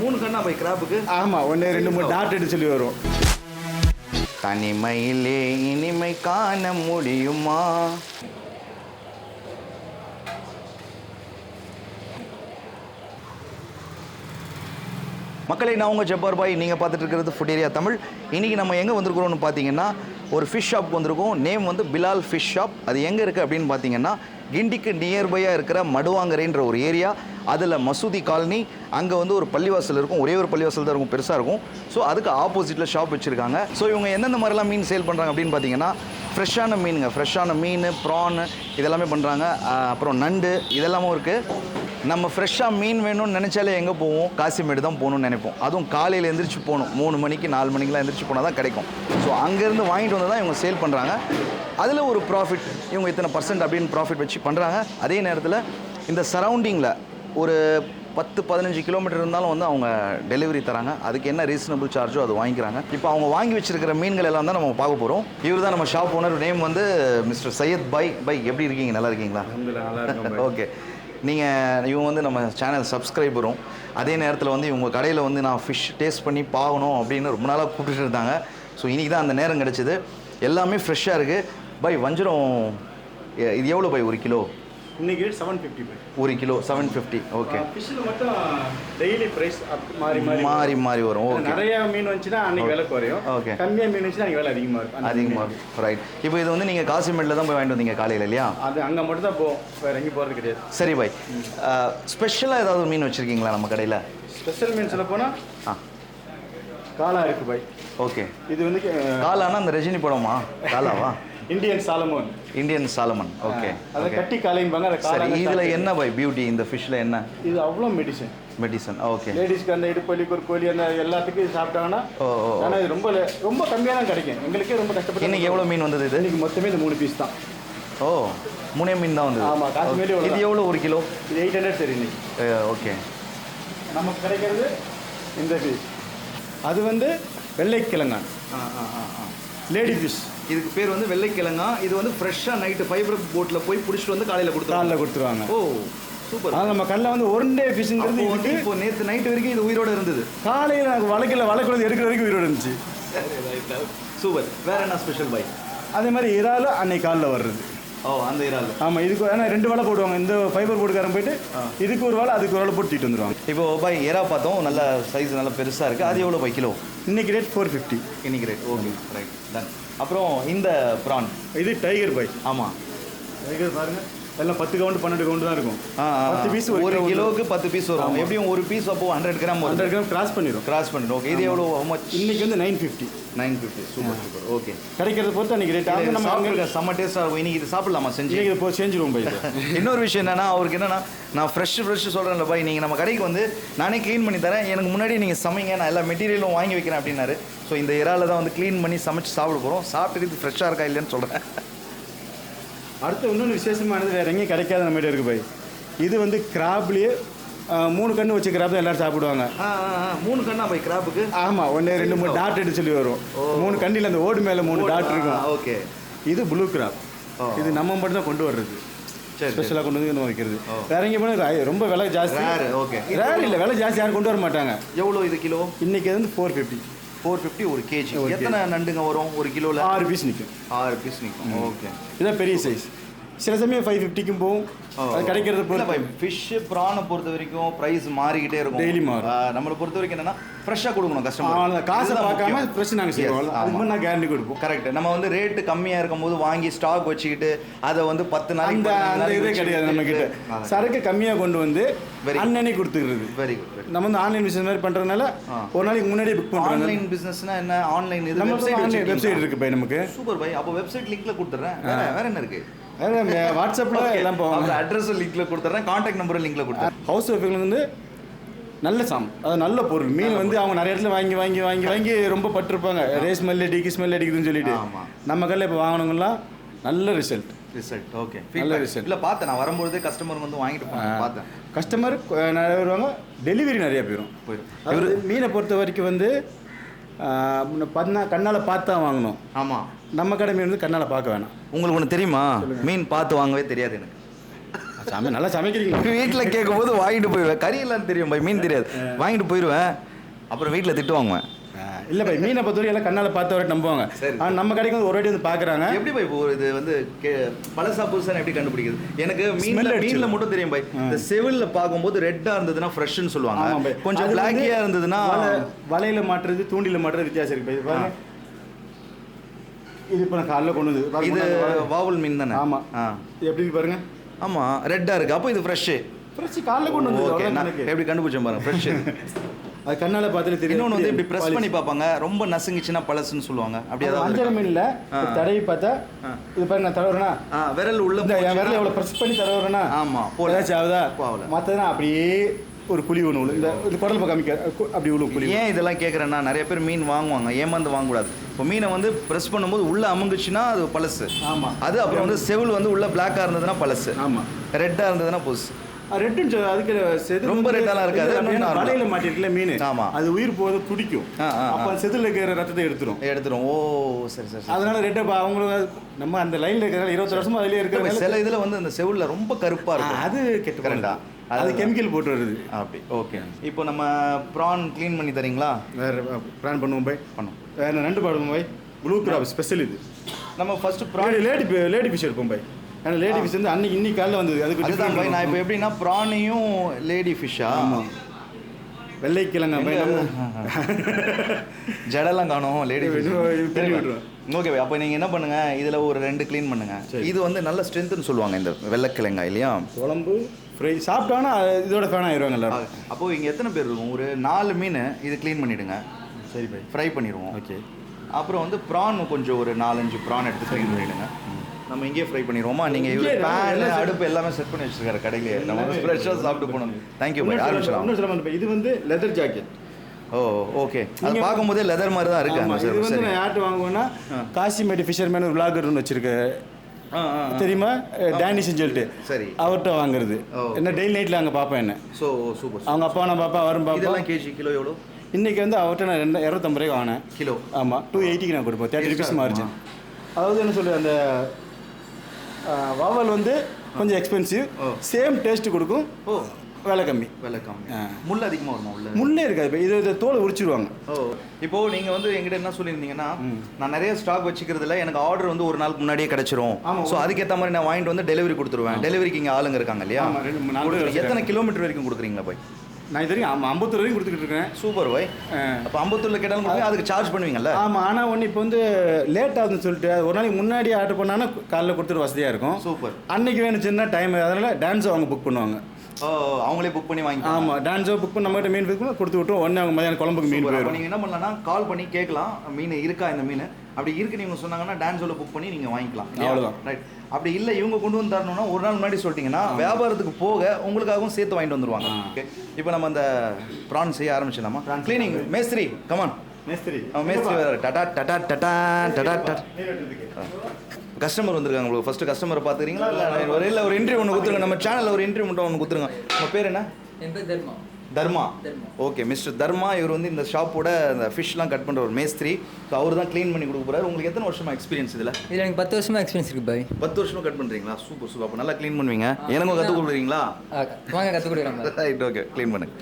மூணு கண்ணா போய் கிராப்புக்கு? ஆமாம் ஒன்று ரெண்டு மூணு டாட் எடுத்து சொல்லி வரும். தனிமையிலே இனிமை காண முடியுமா? மக்களை நான் உங்கள் ஜப்பார் பாய். நீங்கள் பார்த்துட்டு இருக்கிறது ஃபுட் ஏரியா தமிழ். இன்றைக்கி நம்ம எங்கே வந்திருக்கிறோம்னு பார்த்தீங்கன்னா ஒரு ஃபிஷ் ஷாப் வந்திருக்கோம். நேம் வந்து பிலால் ஃபிஷ் ஷாப் அது எங்கே இருக்குது அப்படின்னு பார்த்தீங்கன்னா கிண்டிக்கு நியர்பையாக இருக்கிற மடுவாங்கரைன்ற ஒரு ஏரியா அதில் மசூதி காலனி. அங்கே வந்து ஒரு பள்ளிவாசல் இருக்கும். ஒரே ஒரு பள்ளிவாசல் தான் இருக்கும். பெருசாக இருக்கும். ஸோ அதுக்கு ஆப்போசிட்டில் ஷாப் வச்சுருக்காங்க. ஸோ இவங்க எந்தெந்த மாதிரிலாம் மீன் சேல் பண்ணுறாங்க அப்படின்னு பார்த்தீங்கன்னா ஃப்ரெஷ்ஷான மீனுங்க. ஃப்ரெஷ்ஷான மீன் ப்ரான் இதெல்லாமே பண்ணுறாங்க அப்புறம் நண்டு இதெல்லாமும் இருக்குது நம்ம ஃப்ரெஷ்ஷாக மீன் வேணும்னு நினச்சாலே எங்கே போவோம்? காசிமேடு தான் போகணும்னு நினைப்போம். அதுவும் காலையில் எந்திரிச்சு போகணும். மூணு மணிக்கு நாலு மணிக்கெலாம் எந்திரிச்சு போனால் தான் கிடைக்கும். ஸோ அங்கேருந்து வாங்கிட்டு வந்து தான் இவங்க சேல் பண்ணுறாங்க அதில் ஒரு ப்ராஃபிட் இவங்க இத்தனை பர்சன்ட் அப்படின்னு ப்ராஃபிட் வச்சு பண்ணுறாங்க அதே நேரத்தில் இந்த சரௌண்டிங்கில் ஒரு பத்து பதினஞ்சு கிலோமீட்டர் இருந்தாலும் வந்து அவங்க டெலிவரி தராங்க. அதுக்கு என்ன ரீசனபிள் சார்ஜோ அது வாங்கிக்கிறாங்க. இப்போ அவங்க வாங்கி வச்சிருக்கிற மீன்கள் எல்லாம் தான் நம்ம பார்க்க போகிறோம் இவர் தான் நம்ம ஷாப் ஓனர் நேம் வந்து மிஸ்டர் சையத் பை. பை எப்படி இருக்கீங்க? நல்லா இருக்கீங்களா? ஓகே நீங்கள் இவங்க வந்து நம்ம சேனல் சப்ஸ்கிரைபரும் அதே நேரத்தில் வந்து இவங்க கடையில் வந்து நான் ஃபிஷ் டேஸ்ட் பண்ணி பார்க்கணும் அப்படின்னு ரொம்ப நாளாக கூப்பிட்டுட்டு இருந்தாங்க. ஸோ இன்றைக்கி தான் அந்த நேரம் கிடச்சிது. எல்லாமே ஃப்ரெஷ்ஷாக இருக்குது பை வஞ்சரம் இது எவ்வளோ பை ஒரு கிலோ? இன்றைக்கி செவன் ஃபிஃப்டி பை. ஒரு கிலோ செவன் ஃபிஃப்டி ஓகே ஃபிஷ்ஷில் மட்டும் டெய்லி ப்ரைஸ் மாறி மாறி மாறி மாறி வரும். ஓகே நிறைய மீன் வந்துச்சுன்னா அன்னைக்கு விலை குறையும். Okay. கம்மியாக மீன் வந்துச்சுன்னா விலை அதிகமாக இருக்கும். அதிகமாக. இருக்கும். ரைட் இப்போ இது வந்து நீங்கள் காசிமேட்டில் தான் போய் வாங்கிட்டு வந்தீங்க காலையில் இல்லையா? அது அங்கே மட்டும் தான் போகும் வேற எங்கேயும் போகிறது கிடையாது. சரி பாய் ஸ்பெஷலாக ஏதாவது மீன் வச்சுருக்கீங்களா நம்ம கடையில்? ஸ்பெஷல் மீன் சொல்ல போனால் ஆ. காலா இருக்கு பை ஓகே இது வந்து காலானா அந்த ரஜினி படமா? காலாவா? Indian salmon Indian salmon okay அதை கட்டி காலைம்பாங்க அதை சரி இதில் என்ன பை பியூட்டி இந்த ஃபிஷ்ஷில் என்ன? இது அவ்வளோ மெடிசன் மெடிசன் ஓகே லேடிஸ்க்கு அந்த இடுப்பலி குறுக்கோலி அந்த எல்லாத்துக்கும் இது சாப்பிட்டாங்கன்னா. ஆனால் இது ரொம்ப ரொம்ப கம்மியாக தான் கிடைக்கும். எங்களுக்கே ரொம்ப கஷ்டப்பட்டு இன்னைக்கு எவ்வளோ மீன் வந்தது இது? இன்னைக்கு மொத்தமே இந்த மூணு பீஸ் தான். ஓ மூணே மீன் தான் வந்தது. ஆமா, காஷ்மீரி இது எவ்வளோ ஒரு கிலோ? இது எயிட் ஹண்ட்ரட் சரி இன்னைக்கு. ஓகே. நமக்கு கிடைக்கிறது இந்த ஃபிஷ் அது வந்து வெள்ளை கிழங்கான் லேடி ஃபிஷ் இதுக்கு பேர் வந்து வெள்ளைக்கிழங்கா. இது வந்து ஃப்ரெஷ்ஷாக நைட்டு ஃபைபர் போட்டில் போய் பிடிச்சிட்டு வந்து காலையில் கொடுத்துருவாங்க. காலில் கொடுத்துருவாங்க. ஓ சூப்பர் ஆனால் நம்ம கல்ல வந்து ஒன் டே ஃபிஷ்ங்கிறது வந்து இப்போ நேற்று நைட்டு வரைக்கும் இது உயிரோட இருந்தது. காலையில் நாங்கள் வழக்கில் வழக்குறது எடுக்கிற வரைக்கும் உயிரோடு இருந்துச்சு. சூப்பர் வேற என்ன ஸ்பெஷல் பை அதே மாதிரி இறால் அன்னைக்கு காலில் வர்றது. ஓ அந்த இறால். ஆமாம் இதுக்கு ஏன்னா ரெண்டு வலை போடுவாங்க. இந்த ஃபைபர் போட்டுக்காரன் போயிட்டு இதுக்கு ஒரு வலை அதுக்கு ஒரு வலை போட்டு தூக்கிட்டு வந்துருவாங்க. இப்போ பை எறா பார்த்தோம். நல்ல சைஸ் நல்ல பெருசாக இருக்குது அது எவ்வளோ பை கிலோ? இன்னைக்கு ரேட் ஃபோர் ஃபிஃப்டி இன்னைக்கு ரேட் ஓகே ரைட் டன் அப்புறம் இந்த ப்ரான். இது டைகர் பாய் ஆமாம் டைகர் பாருங்க. எல்லாம் பத்து கவுண்ட் பன்னெண்டு கவுண்ட் தான் இருக்கும். பத்து பீஸ் ஒரு கிலோவுக்கு பத்து பீஸ் வரும். எப்படியும் ஒரு பீஸ் அப்போ hundred gram hundred gram cross பண்ணிடும் கிராஸ் பண்ணிடும் ஓகே இது எவ்வளோ இன்னைக்கு வந்து nine fifty nine fifty super super okay கிடைக்கிறத பொறுத்து அன்னைக்கு ரேட் ஆகும் நம்ம அங்கே செம்ம டேஸ்ட்டாக இருக்கும். இன்னைக்கு இது சாப்பிடலாமா? செஞ்சு. இதை போ செஞ்சிருவோம் பை இன்னொரு விஷயம் என்னன்னா அவருக்கு என்னன்னா நான் ஃப்ரெஷ் ஃப்ரெஷ் சொல்கிறேன்ல பாய் நீங்கள் நம்ம கடைக்கு வந்து நானே க்ளீன் பண்ணி தரேன். எனக்கு முன்னாடி நீங்கள் சமைங்க. நான் எல்லா மெட்டீரியலும் வாங்கி வைக்கிறேன் அப்படின்னாரு. ஸோ இந்த இறால தான் வந்து க்ளீன் பண்ணி சமைச்சு சாப்பிட போகிறோம் சாப்பிட்டுட்டு ஃப்ரெஷ்ஷாக இருக்கா இல்லைன்னு சொல்கிறேன் அடுத்து இன்னொன்று விசேஷமானது வேற எங்கேயும் கிடைக்காத நம்மகிட்ட இருக்கு பை இது வந்து கிராப்லேயே மூணு கண்ணு வச்ச கிராப் தான் எல்லாரும் சாப்பிடுவாங்க. மூணு கண்ணா பாய் கிராப்புக்கு? ஆமாம் ஒன்று ரெண்டு மூணு டாட் எடுத்து சொல்லி வரும். மூணு கண்ணில் அந்த ஓடு மேலே மூணு டாட் இருக்கும். ஓகே. இது ப்ளூ கிராப். இது நம்ம மட்டும் தான் கொண்டு வர்றது. ஸ்பெஷலாக கொண்டு வந்து இங்க வைக்கிறது. வேற எங்கே போனால் ரொம்ப விலை ஜாஸ்தி. Okay. ரேர் இல்லை விலை ஜாஸ்தி யாரும் கொண்டு வர மாட்டாங்க. எவ்வளோ இது கிலோ? இன்னைக்கு வந்து ஃபோர் ஃபிஃப்டி ஃபோர் ஃபிஃப்டி ஒரு கேஜி எத்தனை நண்டுங்க வரும்? ஒரு கிலோவில் ஆறு பீஸ் நிற்கும் ஆறு பீஸ் நிற்கும் ஓகே. இதான் பெரிய சைஸ் சில சமயம் ஃபைவ் ஃபிஃப்டிக்கும் போகும். அது கிடைக்கிறது பொறுத்து. ஃபிஷ் ப்ரானை பொறுத்த வரைக்கும் ப்ரைஸ் மாறிக்கிட்டே இருக்கும். Daily மாறும். நம்மளை பொறுத்த வரைக்கும் என்னன்னா ஃப்ரெஷ்ஷாக கொடுக்கணும். கஸ்டமர் காசை பார்க்காம பிரச்சனை நாங்கள் செய்வோம். அதுக்கு. முன்னாடி நான் கேரண்டி கொடுப்போம். கரெக்ட் நம்ம வந்து ரேட்டு கம்மியாக இருக்கும்போது வாங்கி ஸ்டாக் வச்சுக்கிட்டு அதை வந்து பத்து நாளைக்கு அந்த இதே கிடையாது நம்ம கிட்ட. சரக்கு கம்மியாக கொண்டு வந்து அன்னன்னைக்கு கொடுத்துக்கிறது. வெரி குட் நம்ம வந்து ஆன்லைன் பிசினஸ் மாதிரி பண்றதுனால ஆ. ஒரு நாளைக்கு முன்னாடியே புக் பண்றாங்க ஆன்லைன் பிசினஸ்னா என்ன? ஆன்லைன் இது வெப்சைட் வெப்சைட் இருக்கு பை நமக்கு. சூப்பர் பை அப்போ வெப்சைட் லிங்க்ல கொடுத்துறேன் வேற வேற என்ன இருக்கு? அதான் வாட்ஸ்அப்ல எல்லாம் போவாங்க. அட்ரஸ் லிங்க்ல கொடுத்துறேன் கான்டாக்ட் நம்பர் லிங்க்ல கொடுத்துறேன். ஹவுஸ் ஒய்ஃபுக்கு வந்து நல்ல சாம் அது நல்ல பொருள். மீன் வந்து அவங்க நிறைய இடத்துல வாங்கி வாங்கி வாங்கி வாங்கி ரொம்ப பட்டிருப்பாங்க. ரே ஸ்மெல் அடிக்கு ஸ்மெல் அடிக்குதுன்னு சொல்லிட்டு. நம்ம கடையில் இப்போ வாங்கினவங்கலாம் நல்ல ரிசல்ட் ரிசல்ட் ஓகே நல்ல result. இல்லை பார்த்தேன். நான் வரும்பொழுதே கஸ்டமர் வந்து வாங்கிட்டு பார்த்தேன். கஸ்டமர் நிறைய வருவாங்க. டெலிவரி நிறைய போயிடும் போயிடும் அதாவது மீனை பொறுத்த வரைக்கும் வந்து பார்த்தா கண்ணால் பார்த்து தான் வாங்கணும். ஆமாம் நம்ம கடை மீன் வந்து கண்ணால் பார்க்க வேணாம். உங்களுக்கு ஒன்று தெரியுமா? மீன் பார்த்து வாங்கவே தெரியாது எனக்கு. சமை நல்லா சமைக்கிறீங்க வீட்டில் கேட்கும்போது வாங்கிட்டு போயிடுவேன். கறி எல்லாம் தெரியும் பை மீன் தெரியாது. வாங்கிட்டு போயிடுவேன். அப்புறம் வீட்டில் திட்டு வாங்குவேன். இல்லை பை மீனை பொறுத்தவரைக்கும் எல்லாம் கண்ணால் பார்த்த வரை நம்புவாங்க. ஆனால் நம்ம கடைக்கு வந்து ஒரு வாட்டி வந்து பார்க்குறாங்க. எப்படி பை இப்போ இது வந்து கே- பழசா புதுசாக எப்படி கண்டுபிடிக்குது எனக்கு மீன்ல. மீன்ல மட்டும் தெரியும் பை இந்த செவில்ல பார்க்கும்போது ரெட்டா இருந்ததுன்னா ஃப்ரெஷ்னு ஆமாம் சொல்லுவாங்க. கொஞ்சம் அது வந்து பிளாக்கியா இருந்ததுன்னா வலை வலையில மாட்டுறது தூண்டில மாட்டுறது வித்தியாசம் இருக்கு பை. இது இப்போ நான் காலைல கொண்டு வந்து இது வாவல் மீன் தானே? ஆமா. ஆ. எப்படி பாருங்க? ஆமா ரெட்டா இருக்கு. அப்போ இது ஃப்ரெஷ்ஷு ஃப்ரெஷ் காலைல கொண்டு வந்து ஓகே. நான். எப்படி கண்டுபிடிச்சேன் பாருங்க ஃப்ரெஷ் அது கண்ணால பார்த்துட்டு தெரியும். இன்னொன்று வந்து இப்படி ப்ரெஸ் பண்ணி பார்ப்பாங்க. ரொம்ப நசுங்கிச்சுன்னா பழசுன்னு சொல்லுவாங்க. அப்படி அது ஏதாவது அஞ்சரை? மீன்ல தடவி பார்த்தா. இது பாருங்க நான் தடவுறேன்னா விரல் உள்ள என் விரல எவ்வளோ ப்ரெஸ் பண்ணி தடவுறேன்னா ஆமா போல ஏதாச்சும் ஆகுதா. மற்றதுனா அப்படியே ஒரு குழி ஒன்று விழும் இந்த இது குடல் பக்கம் அப்படி விழும் குழி ஏன் இதெல்லாம் கேட்குறேன்னா நிறைய பேர் மீன் வாங்குவாங்க. ஏமாந்து வாங்கக்கூடாது. இப்போ மீனை வந்து ப்ரெஸ் பண்ணும்போது உள்ள அமுங்குச்சுன்னா அது பழசு. ஆமா. அது அப்புறம் வந்து செவில் வந்து உள்ள பிளாக்காக இருந்ததுன்னா பழசு. ஆமா. ரெட்டாக இருந்ததுன்னா புதுசு. ரெட்டுன்னு சொல்ல அதுக்கு ரொம்ப ரெட்டாலாம் இருக்காது. வலையில மாட்டிருக்குல்ல மீன். ஆமா. அது உயிர் போது துடிக்கும். அப்போ செதில் இருக்கிற ரத்தத்தை எடுத்துரும். எடுத்துரும். ஓ சரி சரி அதனால ரெட்டை அவங்களுக்கு நம்ம அந்த லைன்ல இருக்கிற இருபத்தி வருஷமா அதுலயே இருக்கிற சில இதில் வந்து அந்த செவில்ல ரொம்ப கருப்பாக இருக்கும். அது கெட்டு போகுது. அது கெமிக்கல் போட்டு வருது. அப்படி ஓகே இப்போ நம்ம ப்ரான் க்ளீன் பண்ணி தரீங்களா? வேற பிளான் பண்ணுவோம் பாய். பண்ணும் வேற ரெண்டு பாடுவோம் பாய். ப்ளூ கிராப் ஸ்பெஷல் இது. நம்ம first prawn lady lady fish எடுப்போம் பாய். ஏன்னா லேடி ஃபிஷ் வந்து அன்னைக்கு இன்னைக்கு காலைல வந்தது. அதுக்கு அதுதான் different பாய் நான் இப்போ. எப்படின்னா ப்ரானையும் லேடி ஃபிஷ்ஷா ஆமா. வெள்ளைக்கிழங்க ஜடெல்லாம் காணும் லேடி. ஓகே அப்போ நீங்கள் என்ன பண்ணுங்க? இதில் ஒரு ரெண்டு க்ளீன் பண்ணுங்க. சரி. இது வந்து நல்ல ஸ்ட்ரென்த்னு சொல்லுவாங்க இந்த வெள்ளைக்கிழங்கா இல்லையா? குழம்பு ஃப்ரை சாப்பிட்டாங்கன்னா இதோட ஃபேன் ஆயிடுவாங்க எல்லாரும் அப்போது இங்கே எத்தனை பேர் இருக்கும்? ஒரு நாலு மீன் இது க்ளீன் பண்ணிவிடுங்க சரி பாய் ஃப்ரை பண்ணிடுவோம். ஓகே அப்புறம் வந்து ப்ரான் கொஞ்சம் ஒரு நாலஞ்சு ப்ரான் எடுத்து க்ளீன் பண்ணிடுங்க. நம்ம இங்கேயே ஃப்ரை பண்ணிடுவோமா? நீங்கள் நான் பேன் அடுப்பு எல்லாமே செட் பண்ணி வச்சிருக்காரு கடையிலேயே நம்ம ஃப்ரெஷ்ஷாக சாப்பிட்டு போகணும். தேங்க்யூ பாய் ஆரம்பிச்சிடலாம். இது வந்து லெதர் ஜாக்கெட் ஓ ஓகே அது பார்க்கும்போதே லெதர் மாதிரி தான் இருக்கு இது சரி வந்து நான் யார்ட்டு வாங்குவேன்னா. காசிமேடு ஃபிஷர்மேன் ஒரு விளாகர்னு வச்சிருக்கேன். தெரியுமா? டேனிஷ்னு சொல்லிட்டு. சரி. அவர்கிட்ட வாங்குறது. என்ன டெய்லி நைட்டில் அங்கே பார்ப்பேன் என்ன? ஸோ சூப்பர் அவங்க அப்பா நான் அவரும் பார்ப்பேன் இதெல்லாம் கேஜி கிலோ எவ்வளோ இன்னைக்கு வந்து அவர்கிட்ட நான் ரெண்டு இரநூத்தம்பது ரூபாய்க்கு வாங்கினேன். கிலோ. ஆமாம் டூ எயிட்டிக்கு நான் கொடுப்பேன். Thirty rupees margin? அதாவது என்ன சொல்லுவேன் அந்த ஆ, வவ்வால் வந்து கொஞ்சம் எக்ஸ்பென்சிவ். சேம் டேஸ்ட் கொடுக்கும். ஓ. விலை கம்மி விலை கம்மி. முள் அதிகமாக வருமா உள்ள? முள்ளே இருக்காது. இப்போ இது இது தோலை உரிச்சிருவாங்க. ஓ இப்போ நீங்க வந்து என்கிட்ட என்ன சொல்லியிருந்தீங்கன்னா நான் நிறைய ஸ்டாக் வச்சுக்கிறதுல எனக்கு ஆர்டர் வந்து ஒரு நாளுக்கு முன்னாடியே கிடைச்சிரும். ஸோ அதுக்கேற்ற மாதிரி நான் வாங்கிட்டு வந்து டெலிவரி கொடுத்துருவேன். டெலிவரிக்கு இங்கே ஆளுங்க இருக்காங்க இல்லையா. எத்தனை கிலோமீட்டர் வரைக்கும் கொடுக்குறீங்களா போய்? நான் இது வரைக்கும் ஐம்பத்தொரு வரைக்கும் கொடுத்துக்கிட்டு இருக்கேன். சூப்பர் போய். அப்போ ஐம்பத்தூரில் கேட்டாலும் கொடுப்பீங்க, அதுக்கு சார்ஜ் பண்ணுவீங்கல்ல? ஆமாம் ஆனால் ஒன்று இப்போ வந்து லேட் ஆகுதுன்னு சொல்லிட்டு ஒரு நாளைக்கு முன்னாடி ஆர்டர் பண்ணாங்கன்னா காலைல கொடுத்துட்டு வசதியாக இருக்கும். சூப்பர் அன்னைக்கு வேணுச்சுன்னா டைம் அதனால டான்ஸோ அவங்க புக் பண்ணுவாங்க. அவங்களே புக் பண்ணி வாங்கி ஆமாம் டான்ஸோ புக் பண்ணி நம்மகிட்ட மீன் புக் பண்ணி கொடுத்து விட்டு உடனே அவங்க மதியானம் குழம்புக்கு மீன் போயிடும் நீங்கள் என்ன பண்ணலாம்னா கால் பண்ணி கேட்கலாம். மீன் இருக்கா இந்த மீன்? அப்படி இருக்கு நீங்க சொன்னாங்கன்னா டான்ஸோல புக் பண்ணி நீங்க வாங்கிக்கலாம். அவ்வளவுதான். ரைட் அப்படி இல்லை இவங்க கொண்டு வந்து தரணும்னா ஒரு நாள் முன்னாடி சொல்லிட்டீங்கன்னா வியாபாரத்துக்கு போக உங்களுக்காகவும் சேர்த்து வாங்கிட்டு வந்துருவாங்க. ஓகே இப்போ நம்ம அந்த ப்ரான் செய்ய ஆரம்பிச்சிடலாமா? க்ளீனிங் மேஸ்திரி கமான் மேஸ்திரி மேஸ்திரி டடா டடா டடா டடா டடா. கஸ்டமர் வந்திருக்காங்க உங்களுக்கு ஃபர்ஸ்ட் கஸ்டமரை பார்த்துக்கிறீங்களா? இல்லை ஒரு இல்லை ஒரு இன்டர்வியூ ஒன்று கொடுத்துருங்க. நம்ம சேனலில் ஒரு இன்டர்வியூ மட்டும் ஒன்று கொடுத்துருங்க. உங்கள் பேர் என்ன? என் பேர் தர்மா. தர்மா. ஓகே மிஸ்டர் தர்மா இவர் வந்து இந்த ஷாப்போட இந்த ஃபிஷ்லாம் கட் பண்ணுற ஒரு மேஸ்திரி. ஸோ அவர் தான் க்ளீன் பண்ணி கொடுக்க போறாரு. உங்களுக்கு எத்தனை வருஷமா எக்ஸ்பீரியன்ஸ் இதில்? இதில் எனக்கு பத்து வருஷமா எக்ஸ்பீரியன்ஸ் இருக்கு பாய். பத்து வருஷமா கட் பண்ணுறீங்களா சூப்பர் சூப்பர் அப்போ நல்லா க்ளீன் பண்ணுவீங்க. எனக்கும் கற்றுக் கொடுக்குறீங்களா? வாங்க கற்றுக் கொடுக்குறேன் ரைட் ஓகே க்ளீன் பண்ணுங்க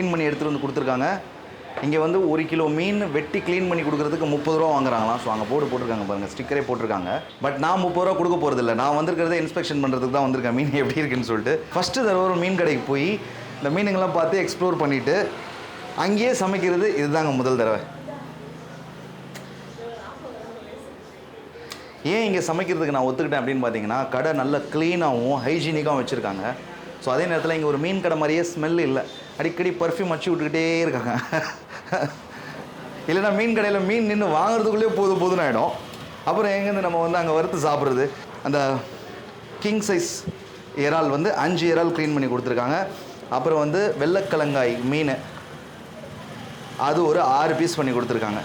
க்ளீன் பண்ணி எடுத்துகிட்டு வந்து கொடுத்துருக்காங்க. இங்கே வந்து ஒரு கிலோ மீன் வெட்டி க்ளீன் பண்ணி கொடுக்குறதுக்கு முப்பது ரூபா வாங்குறாங்களாம். ஸோ அங்கே போர்டு போட்டிருக்காங்க பாருங்கள் ஸ்டிக்கரே போட்டிருக்காங்க. பட் நான் முப்பது ரூபா கொடுக்க போகிறதில்ல நான் வந்திருக்கிறதே இன்ஸ்பெக்ஷன் பண்ணுறதுக்கு தான் வந்திருக்கேன். மீன் எப்படி இருக்குன்னு சொல்லிட்டு. ஃபஸ்ட்டு தடவை ஒரு மீன் கடைக்கு போய் இந்த மீனுங்கெல்லாம் பார்த்து எக்ஸ்ப்ளோர் பண்ணிவிட்டு அங்கேயே சமைக்கிறது இதுதாங்க முதல் தடவை. ஏன் இங்கே சமைக்கிறதுக்கு நான் ஒத்துக்கிட்டேன் அப்படின்னு பார்த்தீங்கன்னா கடை நல்ல க்ளீனாகவும் ஹைஜீனிக்காகவும் வச்சுருக்காங்க. ஸோ அதே நேரத்தில் இங்கே ஒரு மீன் கடை மாதிரியே ஸ்மெல் இல்லை. அடிக்கடி பர்ஃப்யூம் அடிச்சு விட்டுக்கிட்டே இருக்காங்க. இல்லைன்னா மீன் கடையில் மீன் நின்று வாங்குறதுக்குள்ளேயே போதும் போதுன்னு ஆகிடும் அப்புறம் எங்கேருந்து நம்ம வந்து அங்கே வறுத்து சாப்பிட்றது? அந்த கிங் சைஸ் இறால் வந்து அஞ்சு இறால் க்ளீன் பண்ணி கொடுத்துருக்காங்க. அப்புறம் வந்து வெள்ளைக்கிழங்காய் மீன். அது ஒரு ஆறு பீஸ் பண்ணி கொடுத்துருக்காங்க.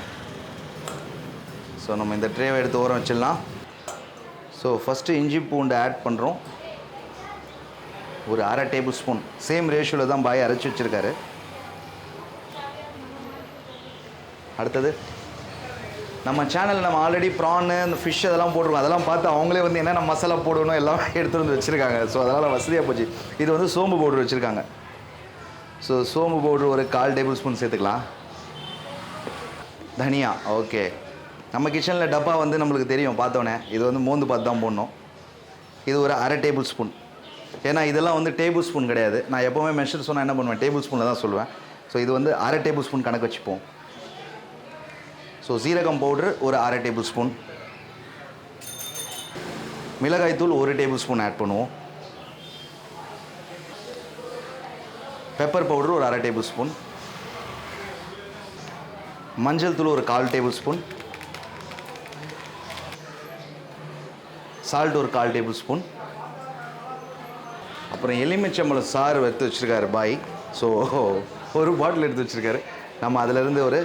ஸோ நம்ம இந்த ட்ரேவை எடுத்து ஓரம் வச்சிடலாம். ஸோ ஃபஸ்ட்டு இஞ்சி பூண்டு ஆட் பண்ணுறோம் ஒரு அரை டேபிள் ஸ்பூன் சேம் ரேஷியோவில் தான் பாய் அரைச்சி வச்சுருக்காரு. அடுத்தது நம்ம சேனலில் நம்ம ஆல்ரெடி ப்ரானு இந்த ஃபிஷ் அதெல்லாம் போட்டிருக்கோம். அதெல்லாம் பார்த்து அவங்களே வந்து என்னென்ன மசாலா போடணும் எல்லாம் எடுத்துகிட்டு வந்து வச்சுருக்காங்க. ஸோ அதனால் வசதியாக போச்சு. இது வந்து சோம்பு பவுடர் வச்சுருக்காங்க. ஸோ சோம்பு பவுட்ரு ஒரு கால் டேபிள் ஸ்பூன் சேர்த்துக்கலாம். தனியா ஓகே நம்ம கிச்சனில் டப்பா வந்து நம்மளுக்கு தெரியும் பார்த்தோன்னே. இது வந்து மோந்து பார்த்து தான் போடணும். இது ஒரு அரை டேபிள் ஸ்பூன் ஏன்னா இதெல்லாம் வந்து டேபிள் ஸ்பூன் கிடையாது. நான் எப்போவுமே மெஷர் சொன்னால் என்ன பண்ணுவேன்? டேபிள் ஸ்பூனில் தான் சொல்லுவேன். ஸோ இது வந்து அரை டேபிள் ஸ்பூன் கணக்கு வச்சுப்போம். ஸோ சீரகம் பவுடர் ஒரு அரை டேபிள் ஸ்பூன் மிளகாய்த்தூள் ஒரு டேபிள் ஸ்பூன் ஆட் பண்ணுவோம். பெப்பர் பவுடர் ஒரு அரை டேபிள் ஸ்பூன் மஞ்சள் தூள் ஒரு கால் டேபிள் ஸ்பூன் சால்ட் ஒரு கால் டேபிள் ஸ்பூன் அப்புறம் எலுமிச்சம்பழம் சாறு எடுத்து வச்சுருக்காரு பாய். ஸோ ஒரு பாட்டில் எடுத்து வச்சுருக்காரு. நம்ம அதிலிருந்து ஒரு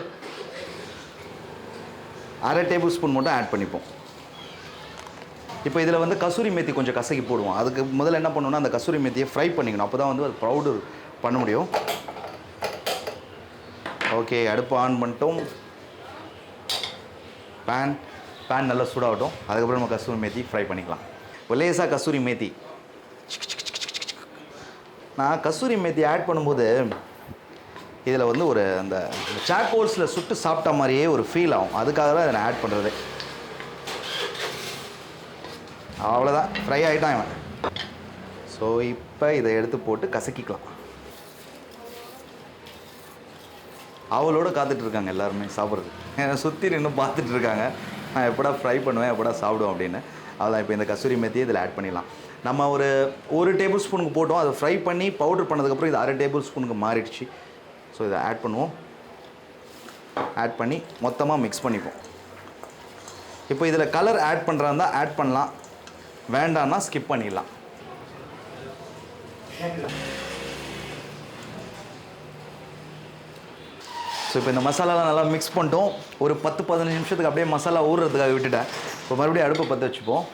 அரை டேபிள் ஸ்பூன் மட்டும் ஆட் பண்ணிப்போம். இப்போ இதில் வந்து கசூரி மேத்தி கொஞ்சம் கசக்கி போடுவோம். அதுக்கு முதல்ல என்ன பண்ணணும்னா அந்த கசூரி மேத்தியை ஃப்ரை பண்ணிக்கணும். அப்போ தான் வந்து அது பவுடர் பண்ண முடியும். ஓகே அடுப்பு ஆன் பண்ணிட்டோம். பேன் பேன் நல்லா சூடாகட்டும். அதுக்கப்புறம் நம்ம கஸ்தூரி மேத்தி ஃப்ரை பண்ணிக்கலாம். லேசாக கஸ்தூரி மேத்தி. நான் கஸ்தூரி மேத்தி ஆட் பண்ணும்போது இதில் வந்து ஒரு அந்த சாக்கோல்ஸில் சுட்டு சாப்பிட்ட மாதிரியே ஒரு ஃபீல் ஆகும். அதுக்காக தான் இதை நான் ஆட் பண்ணுறது அவ்வளோதான் ஃப்ரை ஆகிட்டான் இவன். ஸோ இப்போ இதை எடுத்து போட்டு கசக்கிக்கலாம். அவளோடு காத்துட்டு இருக்காங்க எல்லாருமே சாப்பிட்றது என்னை சுற்றி நின்று பார்த்துட்டு இருக்காங்க. நான் எப்படா ஃப்ரை பண்ணுவேன் எப்படா சாப்பிடுவேன் அப்படின்னு. அதான் இப்போ இந்த கஸ்தூரி மெத்தியை இதில் ஆட் பண்ணிடலாம். நம்ம ஒரு ஒரு டேபிள் ஸ்பூனுக்கு போட்டோம் அதை ஃப்ரை பண்ணி பவுடர் பண்ணதுக்கப்புறம் இது அரை டேபிள் ஸ்பூனுக்கு மாறிடுச்சு. ஸோ இதை ஆட் பண்ணுவோம். ஆட் பண்ணி மொத்தமாக மிக்ஸ் பண்ணிப்போம். இப்போ இதில் கலர் ஆட் பண்ணுறாந்தா ஆட் பண்ணலாம். வேண்டாம்னா ஸ்கிப் பண்ணிடலாம். ஸோ இப்போ இந்த மசாலாலாம் நல்லா மிக்ஸ் பண்ணிட்டோம். ஒரு பத்து பதினஞ்சு நிமிஷத்துக்கு அப்படியே மசாலா ஊறுறதுக்காக விட்டுட்டேன். இப்போ மறுபடியும் அடுப்பை பற்ற வச்சுப்போம்.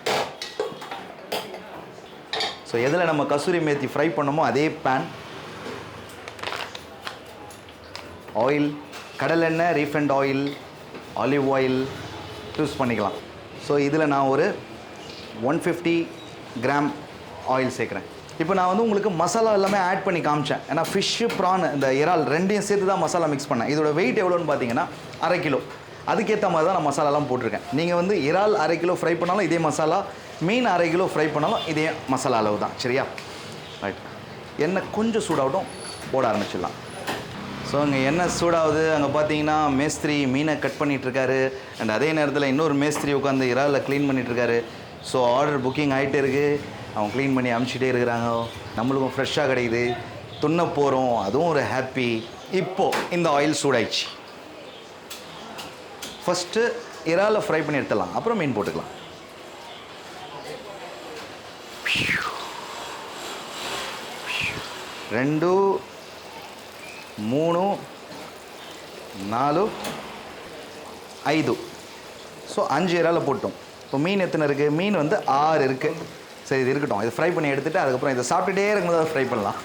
ஸோ எதில் நம்ம கசூரி மேத்தி ஃப்ரை பண்ணோமோ அதே பேன் ஆயில் கடலெண்ணெய் refined oil olive oil use பண்ணிக்கலாம். ஸோ இதில் நான் ஒரு ஒன் ஃபிஃப்டி கிராம் ஆயில் சேர்க்குறேன். இப்போ நான் வந்து உங்களுக்கு மசாலா எல்லாமே ஆட் பண்ணி காமிச்சேன். ஏன்னா ஃபிஷ்ஷு ப்ரான் இந்த இறால் ரெண்டையும் சேர்த்து தான் மசாலா மிக்ஸ் பண்ணேன். இதோட வெயிட் எவ்வளோன்னு பார்த்தீங்கன்னா அரை கிலோ. அதுக்கேற்ற மாதிரி தான் நான் மசாலாலாம் போட்டிருக்கேன். நீங்கள் வந்து இறால் அரை கிலோ ஃப்ரை பண்ணாலும் இதே மசாலா மீன் அரை கிலோ ஃப்ரை பண்ணாலும் இதே மசாலா அளவு தான். சரியா? ரைட் எண்ணெய் கொஞ்சம் சூடாகட்டும் போட ஆரம்பிச்சிடலாம். ஸோ அங்கே எண்ணெய் சூடாகுது. அங்கே பார்த்தீங்கன்னா மேஸ்திரி மீனை கட் பண்ணிகிட்ருக்காரு அண்ட் அதே நேரத்தில் இன்னொரு மேஸ்திரி உட்காந்து இறாலில் க்ளீன் பண்ணிகிட்ருக்காரு ஸோ ஆர்டர் புக்கிங் ஆகிட்டே இருக்குது அவங்க க்ளீன் பண்ணி அமுச்சிட்டே இருக்கிறாங்க. நம்மளுக்கும் ஃப்ரெஷ்ஷாக கிடைக்குது. துண்ண போகிறோம் அதுவும் ஒரு ஹாப்பி இப்போது இந்த ஆயில் சூடாயிடுச்சு. ஃபஸ்ட்டு இறாலை ஃப்ரை பண்ணி எடுத்துடலாம். அப்புறம் மீன் போட்டுக்கலாம். రెండు మూడు நாலு ஐந்து ஸோ அஞ்சு இறால போட்டோம் இப்போ மீன் எத்தனை இருக்குது மீன் வந்து ஆறு இருக்குது சரி இது இருக்கட்டும் இது ஃப்ரை பண்ணி எடுத்துகிட்டு அதுக்கப்புறம் இதை சாப்பிட்டுட்டே இருக்கும்போது அதை ஃப்ரை பண்ணலாம்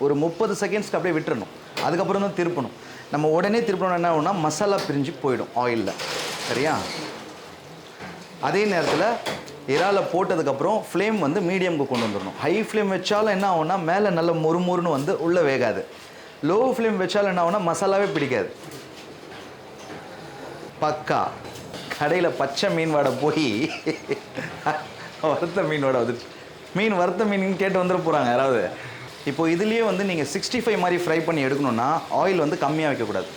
ஒரு முப்பது செகண்ட்ஸ்க்கு அப்படியே விட்டுறணும் அதுக்கப்புறம் தான் திருப்பணும் நம்ம உடனே திருப்பணும் என்ன ஆகும்னா மசாலா பிரிஞ்சு போயிடும் ஆயிலில் சரியா அதே நேரத்தில் இறால போட்டதுக்கப்புறம் ஃப்ளேம் வந்து மீடியமுக்கு கொண்டு வந்துடணும். ஹை ஃப்ளேம் வச்சாலும் என்ன ஆகும்னா மேலே நல்ல மொறுமொறுன்னு வந்து உள்ளே வேகாது. லோ ஃப்ளேம் வச்சாலும் என்ன ஆகும்னா மசாலாவே பிடிக்காது. பக்கா. கடையில் பச்சை மீன் வாடை போய் வறுத்த மீன் வாடை வந்துடுச்சு மீன் வறுத்த மீன் கேட்டு வந்துட போகிறாங்க யாராவது. இப்போ இதுலேயே வந்து நீங்கள் சிக்ஸ்டி ஃபைவ் மாதிரி ஃப்ரை பண்ணி எடுக்கணும்னா ஆயில் வந்து கம்மியாக வைக்கக்கூடாது.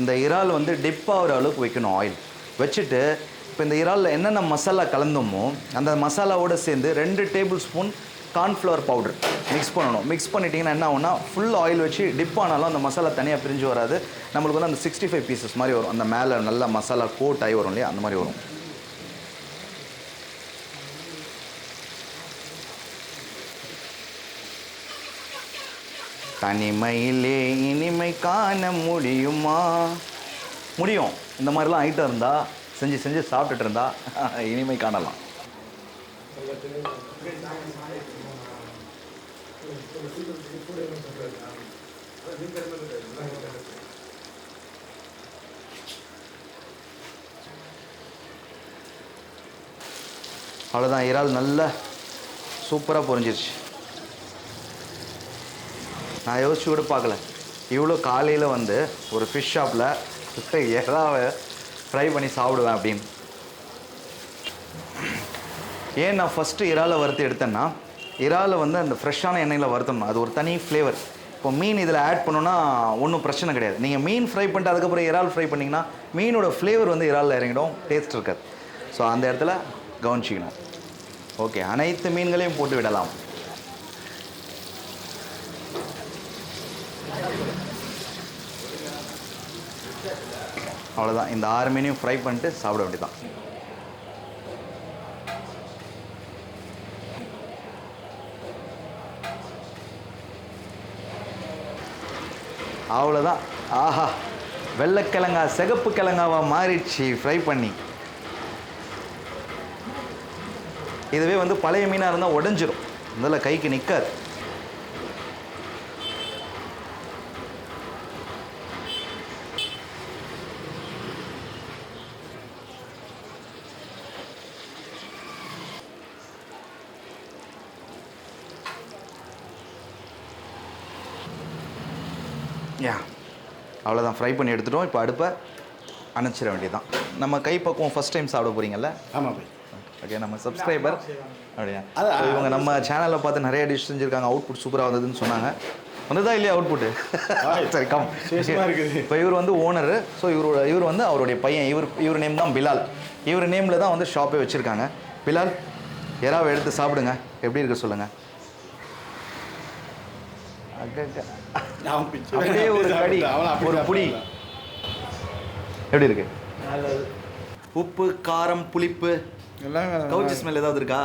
இந்த இறால் வந்து டிப் ஆகிற அளவுக்கு வைக்கணும் ஆயில் வச்சுட்டு இப்போ இந்த இறாலில் என்னென்ன மசாலா கலந்தோமோ அந்த மசாலாவோட சேர்ந்து ரெண்டு table spoon cornflour powder mix பண்ணணும். மிக்ஸ் பண்ணிட்டீங்கன்னா என்ன ஆகும்னா ஃபுல் ஆயில் வச்சு டிப் ஆனாலும் அந்த மசாலா தனியாக பிரிஞ்சு வராது. நம்மளுக்கு வந்து அந்த சிக்ஸ்டி ஃபைவ் பீசஸ் மாதிரி வரும். அந்த மேலே நல்லா மசாலா கோட் ஆகி வரும் இல்லையா? அந்த மாதிரி வரும். தனிமையிலே இனிமை காண முடியுமா? முடியும். இந்த மாதிரிலாம் ஐட்டம் இருந்தால் செஞ்சு செஞ்சு சாப்பிட்டுட்டு இருந்தா இனிமை காணலாம். அவ்வளோதான் இறால் நல்லா சூப்பராக பொரிஞ்சிருச்சு. நான் யோசிச்சு கூட பார்க்கல. இவ்வளோ காலையில் வந்து ஒரு ஃபிஷ் ஷாப்பில் இறாவை ஃப்ரை பண்ணி சாப்பிடுவேன் அப்படின்னு ஏன் நான் ஃபஸ்ட்டு இறாலை வறுத்து எடுத்தேன்னா இறாலை வந்து அந்த ஃப்ரெஷ்ஷான எண்ணெயில் வறுத்தணும். அது ஒரு தனி ஃப்ளேவர் இப்போ மீன் இதில் ஆட் பண்ணோன்னா ஒன்றும் பிரச்சனை கிடையாது. நீங்கள் மீன் ஃப்ரை பண்ணிட்டு அதுக்கப்புறம் இறால் ஃப்ரை பண்ணிங்கன்னா மீனோட ஃப்ளேவர் வந்து இறாலில் இறங்கிடும். டேஸ்ட் இருக்காது. ஸோ அந்த இடத்துல கவனிச்சிக்கணும். ஓகே அனைத்து மீன்களையும் போட்டு விடலாம். அவ்வளோதான் இந்த ஆறு மீனையும் ஃப்ரை பண்ணிட்டு சாப்பிட வேண்டியதான் அவ்வளோதான் ஆஹா. வெள்ளைக்கிழங்கா சிகப்பு கிழங்காவாக மாறிடுச்சு ஃப்ரை பண்ணி. இதுவே வந்து பழைய மீனாக இருந்தால் உடஞ்சிரும். முதல்ல கைக்கு நிற்காது யா அவ்வளோதான் ஃப்ரை பண்ணி எடுத்துட்டோம். இப்போ அடுப்பை அணைச்சிட வேண்டியதுதான். நம்ம கை பக்குவம் ஃபஸ்ட் டைம் சாப்பிட போகிறீங்கல்ல ஆமாம் ஓகே நம்ம சப்ஸ்கிரைபர் அப்படியா? இவங்க நம்ம சேனலில் பார்த்து நிறைய டிஷ் செஞ்சுருக்காங்க. அவுட்புட் சூப்பராக வந்ததுன்னு சொன்னாங்க. வந்ததா இல்லையா அவுட்புட்டு சரி கம். இப்போ இவர் வந்து ஓனர் ஸோ இவரோட இவர் வந்து அவருடைய பையன். இவர் இவர் நேம் தான் பிலால். இவர் நேமில் தான் வந்து ஷாப்பே வச்சுருக்காங்க. பிலால் எறாவை எடுத்து சாப்பிடுங்க. எப்படி இருக்கு சொல்லுங்கள் பிச்சு அப்படியே ஒரு கடி அவன் அப்படி ஒரு புடி சாப்பிடலாம். எப்படி இருக்கு? உப்பு காரம் புளிப்பு. எல்லாம் கவுச்சி ஸ்மெல் ஏதாவது இருக்கா?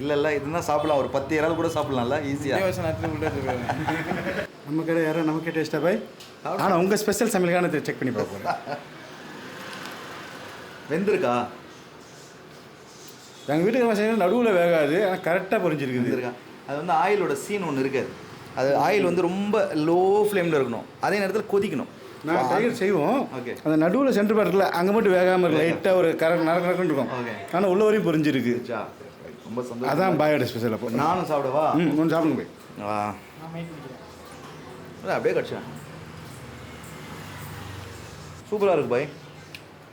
இல்ல இல்ல இதுதான் சாப்பிடலாம்? ஒரு பத்து இறால் கூட சாப்பிடலாம்ல ஈஸியா நம்ம கடை யாரும் நமக்கே டேஸ்டா பாய்? ஆனால் உங்கள் ஸ்பெஷல் சமையலுக்கான செக் பண்ணி பார்ப்போம். வெந்திருக்கா? எங்கள் வீட்டுக்கு நம்ம செய்யறது நடுவில் வேகாது ஆனால் கரெக்டாக பொரிஞ்சிருக்குது. வெந்திருக்கா? அது வந்து ஆயிலோட சீன் ஒன்று இருக்காது. அது ஆயில் வந்து ரொம்ப லோ ஃப்ளேமில் இருக்கணும். அதே நேரத்தில் கொதிக்கணும். நான் டைகர் செய்வோம். Okay. அந்த நடுவில் சென்டர் பார்க்கல அங்கே மட்டும் வேகாமல் இருக்கு லைட்டாக ஒரு கரெக்ட் நடக்க நடக்குன்னு இருக்கும். ஆனால் உள்ள வரையும் பொரிஞ்சிருக்கு சா, ரொம்ப சந்தோஷம் அதான் பாயோட ஸ்பெஷல் அப்போ. நானும் சாப்பிடவா? ம் கொஞ்சம் சாப்பிடுங்க போய். ஆ. இல்ல, அப்படியே கடிச்சேன். சூப்பராக இருக்கு பாய்.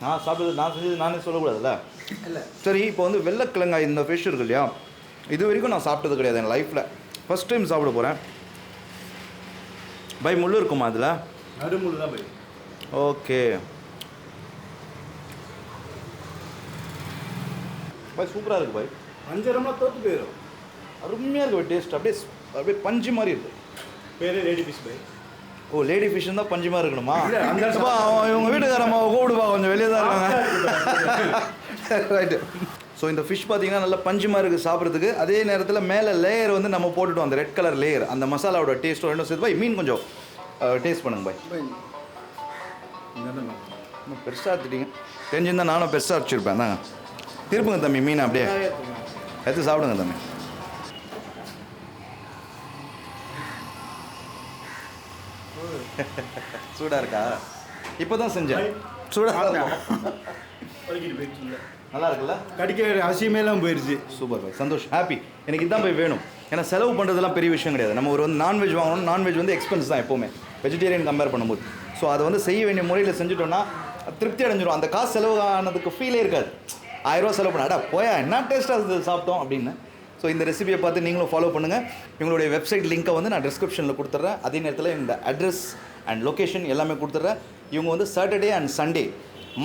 நான் சாப்பிட்டது நான் செஞ்சது நானே சொல்லக்கூடாதுல்ல? இல்லை. சரி இப்போ வந்து வெள்ளைக்கிழங்காய் இந்த ஃபிஷ் இருக்கு இல்லையா? இது வரைக்கும் நான் சாப்பிட்டது கிடையாது என் லைஃப்பில் ஃபஸ்ட் டைம் சாப்பிட போகிறேன் பை முள்ளு இருக்குமா அதில்? நடுமுள் தான் போய் ஓகே. பாய் சூப்பராக இருக்கு பாய் அஞ்சரம்லாம் தோற்று போயிடும் அருமையாக இருக்கு பாய் டேஸ்ட். அப்படியே அப்படியே பஞ்சு மாதிரி இருக்கு. பேரே ரெடி ஃபிஷ் பாய் ஓ லேடி ஃபிஷ் தான் இருக்கணுமா? அந்த அப்பா, அவன் இவங்க வீட்டுக்காரம்மா கூப்பிடுப்பா கொஞ்சம் வெளியே தான் இருக்காங்க. ரைட்டு ஸோ இந்த ஃபிஷ் பார்த்தீங்கன்னா நல்லா பஞ்சுமா இருக்குது சாப்பிட்றதுக்கு. அதே நேரத்தில் மேலே லேயர் வந்து நம்ம போட்டுட்டோம். அந்த ரெட் கலர் லேயர் அந்த மசாலாவோட டேஸ்ட்டும் ரெண்டும் சேர்த்து பாய் மீன் கொஞ்சம் டேஸ்ட் பண்ணுங்க பாய். பெருசாக எடுத்துட்டீங்க. தெரிஞ்சிருந்தா நானும் பெருசாக வச்சுருப்பேன் தாங்க திருப்புங்க தம்பி மீன் அப்படியே. எடுத்து சாப்பிடுங்க தம்பி. சூடாக இருக்கா? இப்போ தான் செஞ்சேன் சூடாக நல்லா இருக்குல்ல? கடிக்க அவசியமே எல்லாம் போயிடுச்சு சூப்பர் பாய் சந்தோஷ் ஹாப்பி எனக்கு இதான் போய் வேணும். ஏன்னா செலவு பண்ணுறதுலாம் பெரிய விஷயம் கிடையாது. நம்ம ஒரு வந்து நான்வெஜ் வாங்கணும் நான்வெஜ் வந்து எக்ஸ்பென்ஸ் தான் எப்போவுமே. வெஜிடேரியன் கம்பேர் பண்ணும்போது. ஸோ அதை வந்து செய்ய வேண்டிய முறையில் செஞ்சுட்டோம்னா திருப்தி அடைஞ்சிரும். அந்த காசு செலவு ஆனதுக்கு ஃபீலே இருக்காது. ஆயிரரூவா செலவு பண்ண அடா போயா என்ன டேஸ்ட்டாக சாப்பிட்டோம் அப்படின்னு. ஸோ இந்த ரெசிபியை பார்த்து நீங்களும் ஃபாலோ பண்ணுங்கள் இவங்களுடைய வெப்சைட் லிங்க்கை வந்து நான் டிஸ்கிரிப்ஷனில் கொடுத்துட்றேன். அதே நேரத்தில் இந்த அட்ரஸ் அண்ட் லொக்கேஷன் எல்லாமே கொடுத்துட்றேன். இவங்க வந்து Saturday and Sunday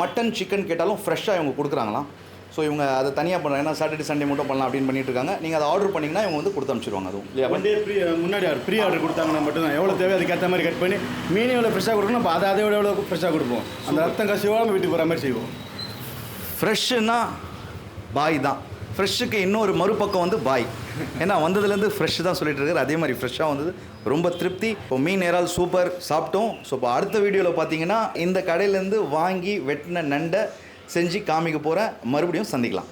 mutton chicken கேட்டாலும் ஃப்ரெஷ்ஷாக இவங்க கொடுக்குறாங்களாம். ஸோ இவங்க அதை தனியாக பண்ணுறாங்க ஏன்னா சாட்டர்டே சண்டே மட்டும் பண்ணலாம் அப்படின்னு பண்ணிட்டு இருக்காங்க. நீங்கள் அதை ஆர்டர் பண்ணிங்கன்னா இவங்க வந்து கொடுத்து அனுப்பிச்சிருவாங்க அதுவும். இல்லையா? ஒன் டே ப்ரீ முன்னாடி ஆர்டர் ப்ரீ ஆர்டர் கொடுத்தாங்கன்னா மட்டும்தான். எவ்வளோ தேவை அதுக்கேற்ற மாதிரி கட் பண்ணி மீன் எவ்வளோ ஃப்ரெஷ்ஷாக கொடுக்கணும் அப்போ அதை அதை விட எவ்வளோ ஃப்ரெஷ்ஷாக கொடுப்போம். அந்த ரத்தம் கசிவாமல் வீட்டுக்கு போகிற மாதிரி செய்வோம். ஃப்ரெஷ்ஷுன்னா பாய் தான். ஃப்ரெஷ்ஷுக்கு இன்னொரு மறுபக்கம் வந்து பாய் ஏன்னா வந்ததுலேருந்து ஃப்ரெஷ் தான் சொல்லிட்டு இருக்காரு. அதே மாதிரி ஃப்ரெஷ்ஷாக வந்தது. ரொம்ப திருப்தி. இப்போ மீன் ஏறால் சூப்பர் சாப்பிட்டோம். ஸோ இப்போ அடுத்த வீடியோவில் பார்த்தீங்கன்னா இந்த கடையிலேருந்து வாங்கி வெட்டின நண்டை செஞ்சு காமிக்க போகிறேன் மறுபடியும் சந்திக்கலாம்.